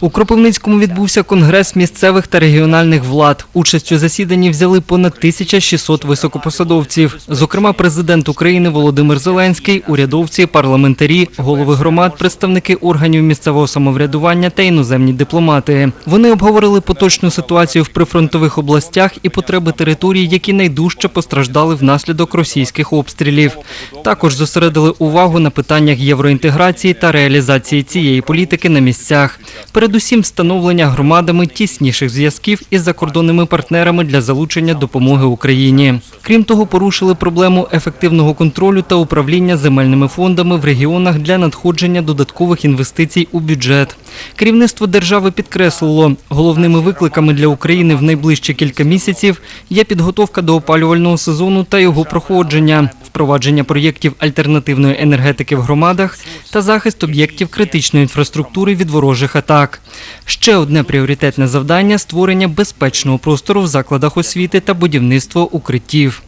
У Кропивницькому відбувся конгрес місцевих та регіональних влад. Участь у засіданні взяли понад 1600 високопосадовців. Зокрема, президент України Володимир Зеленський, урядовці, парламентарі, голови громад, представники органів місцевого самоврядування та іноземні дипломати. Вони обговорили поточну ситуацію в прифронтових областях і потреби територій, які найдужче постраждали внаслідок російських обстрілів. Також зосередили увагу на питаннях євроінтеграції та реалізації цієї політики на місцях. Передусім, встановлення громадами тісніших зв'язків із закордонними партнерами для залучення допомоги Україні. Крім того, порушили проблему ефективного контролю та управління земельними фондами в регіонах для надходження додаткових інвестицій у бюджет. Керівництво держави підкреслило, головними викликами для України в найближчі кілька місяців є підготовка до опалювального сезону та його проходження, впровадження проєктів альтернативної енергетики в громадах та захист об'єктів критичної інфраструктури від ворожих атак. Ще одне пріоритетне завдання створення безпечного простору в закладах освіти та будівництво укриттів.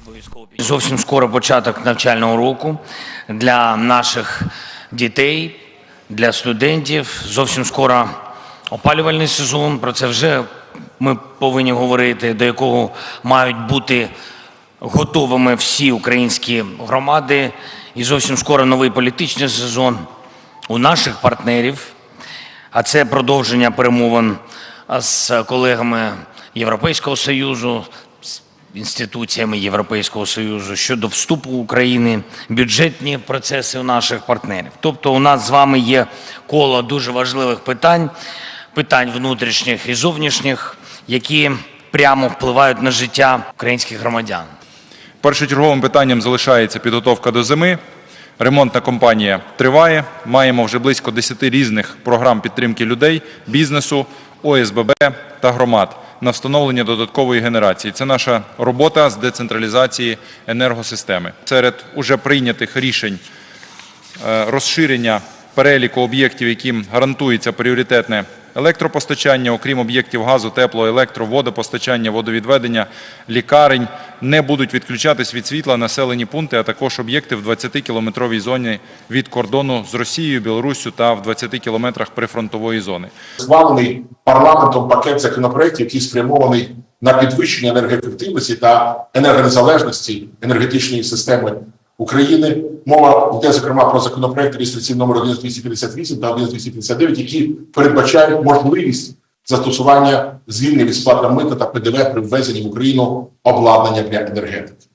Зовсім скоро початок навчального року для наших дітей, для студентів. Зовсім скоро опалювальний сезон. Про це вже ми повинні говорити, до якого мають бути готовими всі українські громади. І зовсім скоро новий політичний сезон у наших партнерів. А це продовження перемовин з колегами Європейського Союзу, з інституціями Європейського Союзу щодо вступу України, бюджетні процеси у наших партнерів. Тобто, у нас з вами є коло дуже важливих питань, питань внутрішніх і зовнішніх, які прямо впливають на життя українських громадян. Першочерговим питанням залишається підготовка до зими. Ремонтна кампанія триває. Маємо вже близько 10 різних програм підтримки людей, бізнесу, ОСББ та громад на встановлення додаткової генерації. Це наша робота з децентралізації енергосистеми. Серед уже прийнятих рішень е, розширення переліку об'єктів, яким гарантується пріоритетне електропостачання, окрім об'єктів газу, тепло, електро, водопостачання, водовідведення, лікарень, не будуть відключатись від світла населені пункти, а також об'єкти в 20-кілометровій зоні від кордону з Росією, Білоруссю та в 20 кілометрах прифронтової зони. схвалений парламентом пакет законопроєктів, який спрямований на підвищення енергоефективності та енергонезалежності енергетичної системи України. Мова йде зокрема про законопроекти реєстраційний номер 1258 та 1259, які передбачають можливість застосування звільнення від сплати мита та ПДВ при ввезенні в Україну обладнання для енергетики.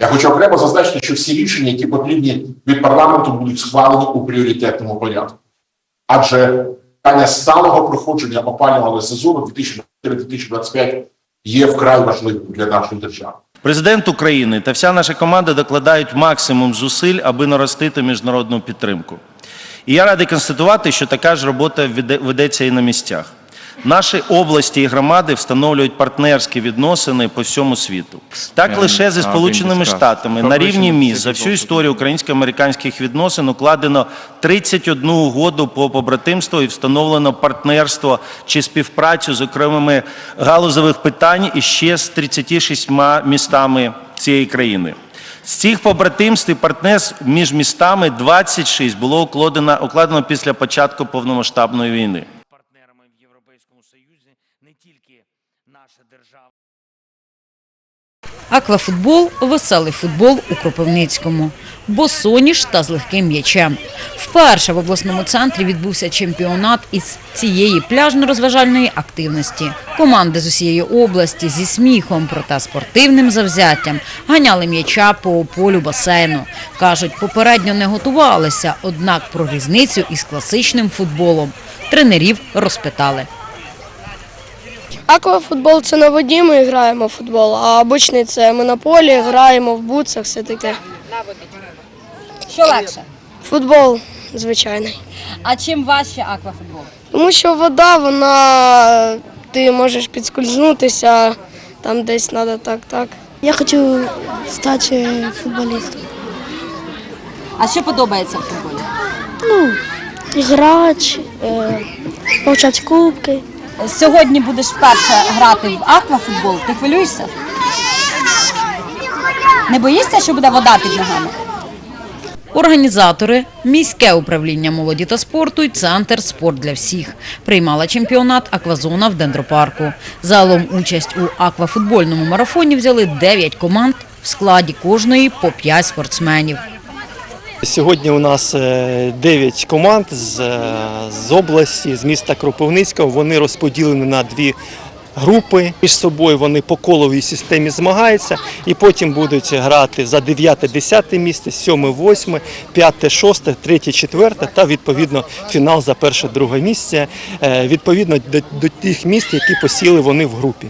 Я хочу окремо зазначити, що всі рішення, які потрібні від парламенту, будуть схвалені у пріоритетному порядку. Адже питання сталого проходження опалювального сезону 2024-2025 є вкрай важливим для нашої держави. Президент України та вся наша команда докладають максимум зусиль, аби наростити міжнародну підтримку. І я радий констатувати, що така ж робота ведеться і на місцях. Наші області і громади встановлюють партнерські відносини по всьому світу. Так лише зі Сполученими Штатами на рівні міст за всю історію українсько-американських відносин укладено 31 угоду по побратимству і встановлено партнерство чи співпрацю з окремими галузових питань і ще з 36 містами цієї країни. З цих побратимств і партнерств між містами 26 було укладено, укладено після початку повномасштабної війни. Європейському Союзі не тільки наша держава. Аквафутбол веселий футбол у Кропивницькому. Босоніж та з легким м'ячем. Вперше в обласному центрі відбувся чемпіонат із цієї пляжно-розважальної активності. Команди з усієї області зі сміхом, проте спортивним завзяттям ганяли м'яча по полю басейну. Кажуть, попередньо не готувалися, однак про різницю із класичним футболом тренерів розпитали. Аквафутбол це на воді ми граємо в футбол, а обичний це ми на полі граємо в бутсах, все таке. Що легше? Футбол звичайний. А чим важче аквафутбол? Тому що вода, вона ти можеш підскользнутися, там десь треба так, так. Я хочу стати футболістом. А що подобається в футболі? Грач, е, получати кубки. Сьогодні будеш вперше грати в аквафутбол. Ти хвилюєшся? Не боїшся, що буде вода під ногами? Організатори міське управління молоді та спорту і центр спорт для всіх приймала чемпіонат аквазона в дендропарку. Загалом участь у аквафутбольному марафоні взяли 9 команд в складі кожної по 5 спортсменів. Сьогодні у нас 9 команд з, е, з області, з міста Кропивницького. Вони розподілені на дві групи. Між собою вони по коловій системі змагаються і потім будуть грати за 9-10 місце, 7-8, 5-6, 3-4 та відповідно фінал за перше-друге місце, е, відповідно до тих місць, які посіли вони в групі.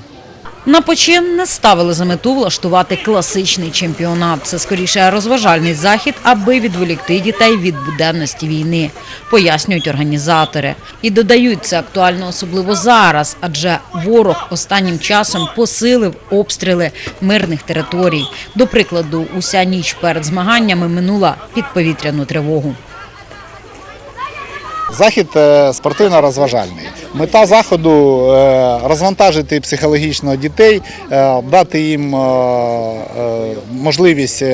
На почин не ставили за мету влаштувати класичний чемпіонат. Це скоріше розважальний захід, аби відволікти дітей від буденності війни, пояснюють організатори. І додають це актуально особливо зараз, адже ворог останнім часом посилив обстріли мирних територій. До прикладу, уся ніч перед змаганнями минула під повітряну тривогу. Захід е, спортивно-розважальний. Мета заходу е, розвантажити психологічно дітей, е, дати їм е, можливість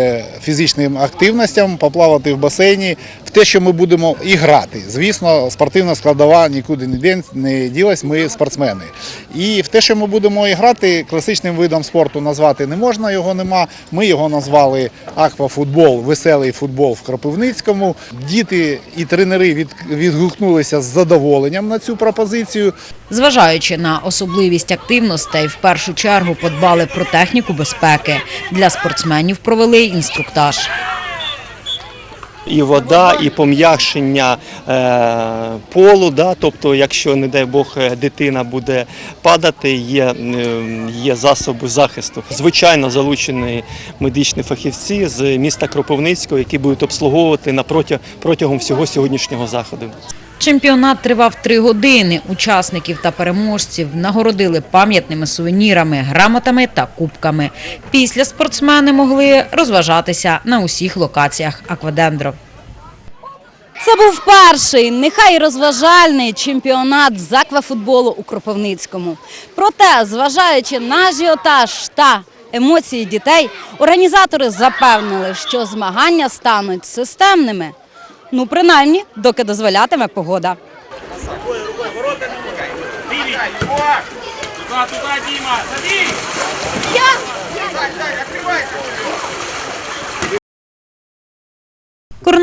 фізичним активностям, поплавати в басейні, в те, що ми будемо і грати. Звісно, спортивна складова нікуди не ділась, ми спортсмени. І в те, що ми будемо і грати, класичним видом спорту назвати не можна, його нема. Ми його назвали аквафутбол, веселий футбол в Кропивницькому. Діти і тренери відгукнулися з задоволенням на цю пропозицію. Зважаючи на особливість активностей, в першу чергу подбали про техніку безпеки. Для спортсменів провели інструктаж. і вода, і пом'якшення е, полу. Да? Тобто, якщо, не дай Бог, е, дитина буде падати, є, е, є засоби захисту. Звичайно, залучені медичні фахівці з міста Кропивницького, які будуть обслуговувати на протягом всього сьогоднішнього заходу. Чемпіонат тривав три години. Учасників та переможців нагородили пам'ятними сувенірами, грамотами та кубками. Після спортсмени могли розважатися на усіх локаціях аквадендро. Це був перший, нехай розважальний чемпіонат з аквафутболу у Кропивницькому. Проте, зважаючи на ажіотаж та емоції дітей, організатори запевнили, що змагання стануть системними. Ну, принаймні, доки дозволятиме погода.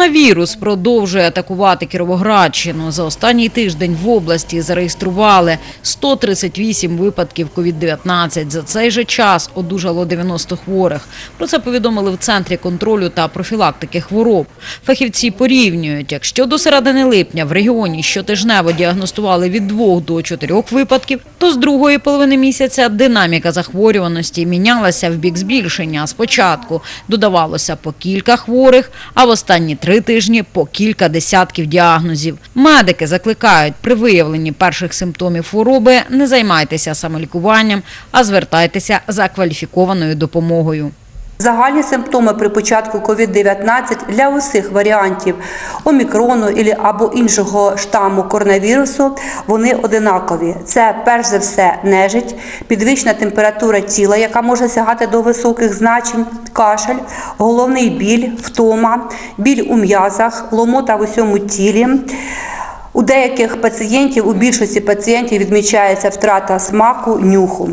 Коронавірус продовжує атакувати Кіровоградщину. За останній тиждень в області зареєстрували 138 випадків COVID-19. За цей же час одужало 90 хворих. Про це повідомили в Центрі контролю та профілактики хвороб. Фахівці порівнюють, якщо до середини липня в регіоні щотижнево діагностували від 2 до 4 випадків, то з другої половини місяця динаміка захворюваності мінялася в бік збільшення. Спочатку додавалося по кілька хворих, а в останні три тижні по кілька десятків діагнозів. Медики закликають при виявленні перших симптомів хвороби не займайтеся самолікуванням, а звертайтеся за кваліфікованою допомогою. Загальні симптоми при початку COVID-19 для усіх варіантів омікрону або іншого штаму коронавірусу вони одинакові. Це перш за все нежить, підвищена температура тіла, яка може сягати до високих значень, кашель, головний біль, втома, біль у м'язах, ломота в усьому тілі. У деяких пацієнтів, у більшості пацієнтів відмічається втрата смаку, нюху.